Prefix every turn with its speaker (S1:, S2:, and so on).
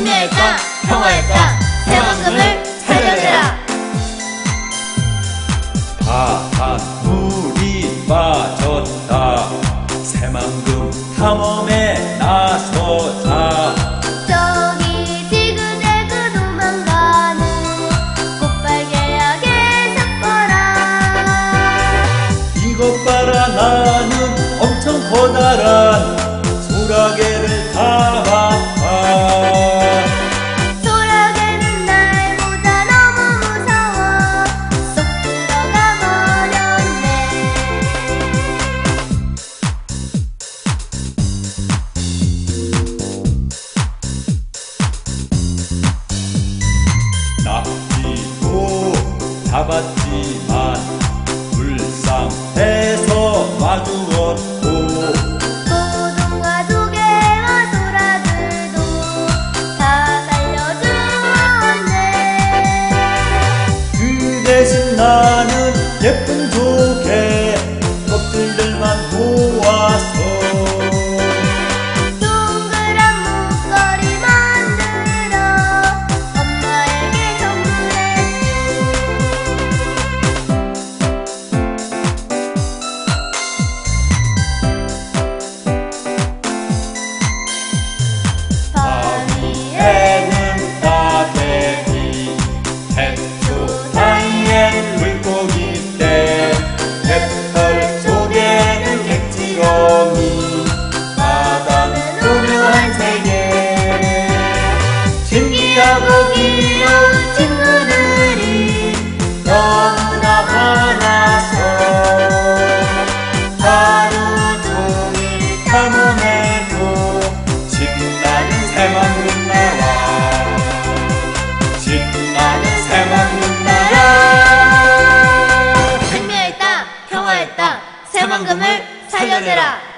S1: 생명의 땅, 평화의 땅, 새만금을 살려내라.
S2: 바닷물이 빠졌다. 새만금 탐험에 나서자.
S1: 저기 지그재그 도망가는 꽃발개약의 삭거라.
S2: 이것 봐라 나는 엄청 커다란 잡았지만 불쌍해서 마주었고. 그 대신 나는 예쁜
S1: 새만금을 살려내라.